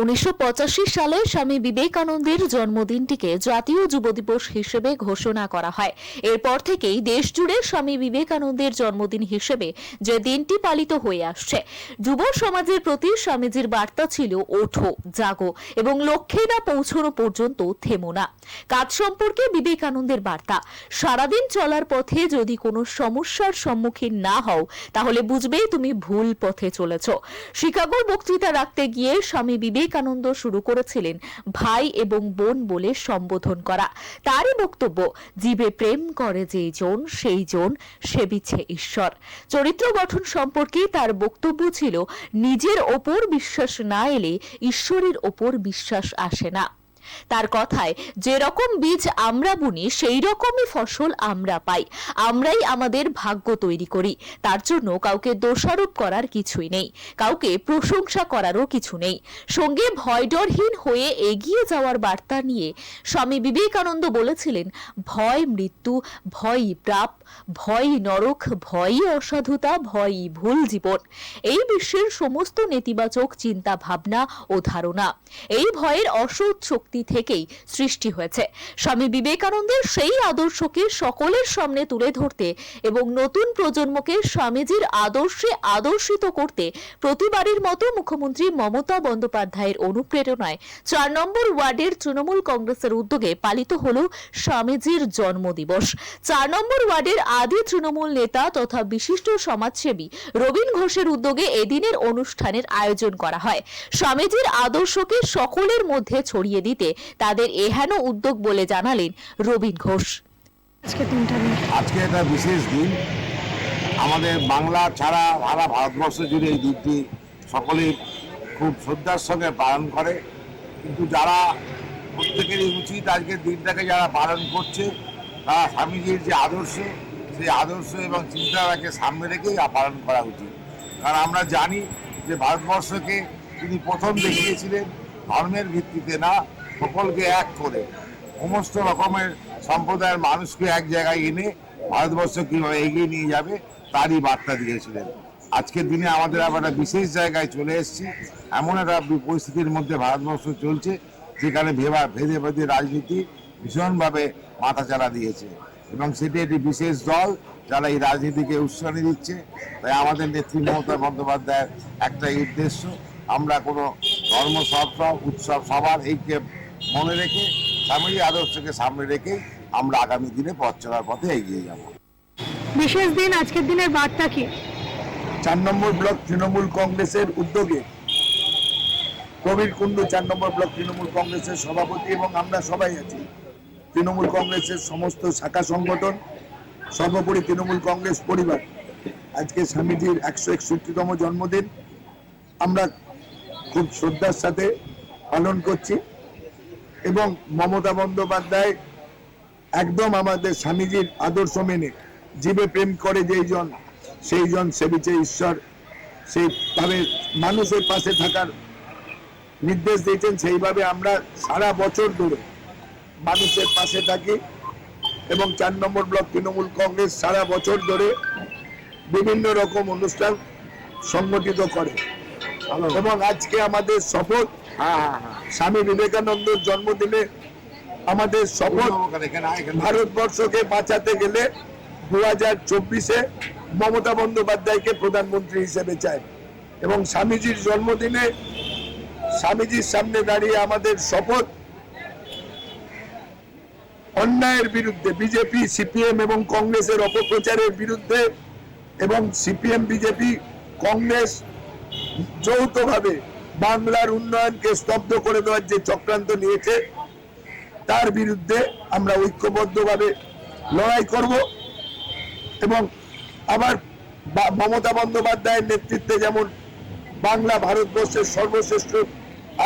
উনিশশো সালে স্বামী বিবেকানন্দের জন্মদিনটিকে জাতীয় যুব দিবস হিসেবে ঘোষণা করা হয়। এরপর থেকেই দেশ জুড়ে স্বামী বিবেকানন্দের জন্মদিন হিসেবে যে দিনটি পালিত হয়ে আসছে, যুব সমাজের প্রতি স্বামীজির বার্তা ছিল, ওঠো, জাগো এবং লক্ষ্যে না পৌঁছানো পর্যন্ত থেমো না। কাজ সম্পর্কে বিবেকানন্দের বার্তা, সারাদিন চলার পথে যদি কোনো সমস্যার সম্মুখীন না হও, তাহলে বুঝবে তুমি ভুল পথে চলেছ। শিকাগোর বক্তৃতা রাখতে গিয়ে স্বামী বিবেকানন্দ শুরু করেছিলেন ভাই এবং বোন বলে সম্বোধন করা। তারই বক্তব্য, জীবে প্রেম করে যেই জন, সেই জন সেবিছে ঈশ্বর। চরিত্র গঠন সম্পর্কে তার বক্তব্য ছিল, নিজের ওপর বিশ্বাস না এলে ঈশ্বরের ওপর বিশ্বাস আসে না। তার কথায়, যেরকম বীজ আমরা বুনি সেই রকমই ফসল আমরা পাই। আমরাই আমাদের ভাগ্য তৈরি করি। তার জন্য কাউকে দোষারোপ করার কিছুই নেই। কাউকে প্রশংসা করারও কিছু নেই। সঙ্গে ভয়ডরহীন হয়ে এগিয়ে যাওয়ার বার্তা নিয়ে স্বামী বিবেকানন্দ বলেছিলেন, ভয় মৃত্যু ভয়ই প্রাপ ভয়ই নরক ভয়ই অসাধুতা ভয়ই ভুল জীবন। এই বিশ্বের সমস্ত নেতিবাচক চিন্তা ভাবনা ও ধারণা। এই ভয়ের অসৎ শক্তি থেকেই সৃষ্টি হয়েছে। স্বামী বিবেকানন্দের সেই আদর্শকে সকলের সামনে তুলে ধরতে এবং নতুন প্রজন্মকে স্বামীজির আদর্শে আদর্শিত করতে প্রতিবারের মতো মুখ্যমন্ত্রী মমতা বন্দ্যোপাধ্যায়ের অনুপ্রেরণায় চার নম্বর ওয়ার্ডের তৃণমূল কংগ্রেসের উদ্যোগে পালিত হল স্বামীজির জন্মদিবস। চার নম্বর ওয়ার্ডের আদি তৃণমূল নেতা তথা বিশিষ্ট সমাজসেবী রবীন ঘোষের উদ্যোগে এদিনের অনুষ্ঠানের আয়োজন করা হয়। স্বামীজির আদর্শকে সকলের মধ্যে ছড়িয়ে দিতে তাদের এহেন উদ্যোগ বলে জানালেন রবীন ঘোষ। আজকে দিনটা আজকে একটা বিশেষ দিন। আমাদের বাংলা ছাড়া সারা ভারতবর্ষ জুড়ে এই দিনটি সকলেই খুব শ্রদ্ধার সঙ্গে পালন করে। কিন্তু যারা প্রত্যেকেরই উচিত আজকের দিনটাকে যারা পালন করছে তারা স্বামীজির যে আদর্শ সেই আদর্শ এবং চিন্তাধারাকে সামনে রেখেই পালন করা উচিত। কারণ আমরা জানি যে ভারতবর্ষকে তিনি প্রথম দেখিয়েছিলেন ধর্মের ভিত্তিতে না সকলকে এক করে। সমস্ত রকমের সম্প্রদায়ের মানুষকে এক জায়গায় এনে ভারতবর্ষ কীভাবে এগিয়ে নিয়ে যাবে, তারই বার্তা দিয়েছিলেন। আজকের দিনে আমাদের আবার একটা বিশেষ জায়গায় চলে এসেছি। এমন একটা পরিস্থিতির মধ্যে ভারতবর্ষ চলছে, যেখানে ভেবা ভেদে ভেদে রাজনীতি ভীষণভাবে মাথাচাড়া দিয়েছে। এবং সেটি একটি বিশেষ দল, যারা এই রাজনীতিকে উৎসাহী দিচ্ছে। তাই আমাদের নেত্রী মমতা বন্দ্যোপাধ্যায়ের একটাই উদ্দেশ্য। আমরা কোনো ধর্ম সব উৎসব, সবার এইকে মনে রেখে স্বামীর আদর্শকে সামনে রেখে আমরা আগামী দিনে পথ চলার পথে এগিয়ে যাব। বিশেষ দিন আজকের দিনের বার্তা কি? চার নম্বর ব্লক তৃণমূল কংগ্রেসের উদ্যোগে কবির কুণ্ডু চার নম্বর ব্লক তৃণমূল কংগ্রেসের সভাপতি এবং আমরা সবাই আছি। তৃণমূল কংগ্রেসের সমস্ত শাখা সংগঠন সর্বোপরি তৃণমূল কংগ্রেস পরিবার আজকে স্বামীজির একশো একষট্টিতম জন্মদিন। আমরা খুব শ্রদ্ধার সাথে পালন করছি। এবং মমতা বন্দ্যোপাধ্যায় একদম আমাদের স্বামীজির আদর্শ মেনে জীবে প্রেম করে যেই জন, সেই জন সেবিছে ঈশ্বর। সেই ভাবে মানুষের পাশে থাকার নির্দেশ দিয়েছেন, সেইভাবে আমরা সারা বছর ধরে মানুষের পাশে থাকি এবং চার নম্বর ব্লক তৃণমূল কংগ্রেস সারা বছর ধরে বিভিন্ন রকম অনুষ্ঠান সংগঠিত করে। এবং আজকে আমাদের শপথ, স্বামী বিবেকানন্দর জন্মদিনে আমাদের শপথ ভারতবর্ষকে বাঁচাতে গেলে দু হাজার চব্বিশে মমতা বন্দ্যোপাধ্যায়কে প্রধানমন্ত্রী হিসেবে চায়। এবং স্বামীজির জন্মদিনে স্বামীজির সামনে দাঁড়িয়ে আমাদের শপথ অন্যায়ের বিরুদ্ধে, বিজেপি, সিপিএম এবং কংগ্রেসের অপপ্রচারের বিরুদ্ধে এবং সিপিএম, বিজেপি, কংগ্রেস যৌথভাবে বাংলার উন্নয়নকে স্তব্ধ করে দেওয়ার যে চক্রান্ত নিয়েছে, তার বিরুদ্ধে আমরা ঐক্যবদ্ধভাবে লড়াই করব এবং আবার মমতা বন্দ্যোপাধ্যায়ের নেতৃত্বে যেমন বাংলা ভারতবর্ষের সর্বশ্রেষ্ঠ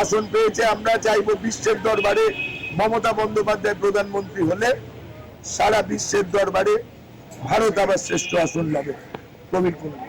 আসন পেয়েছে, আমরা চাইব বিশ্বের দরবারে মমতা বন্দ্যোপাধ্যায় প্রধানমন্ত্রী হলে সারা বিশ্বের দরবারে ভারত আবার শ্রেষ্ঠ আসন লাভে। Prabir Kumar.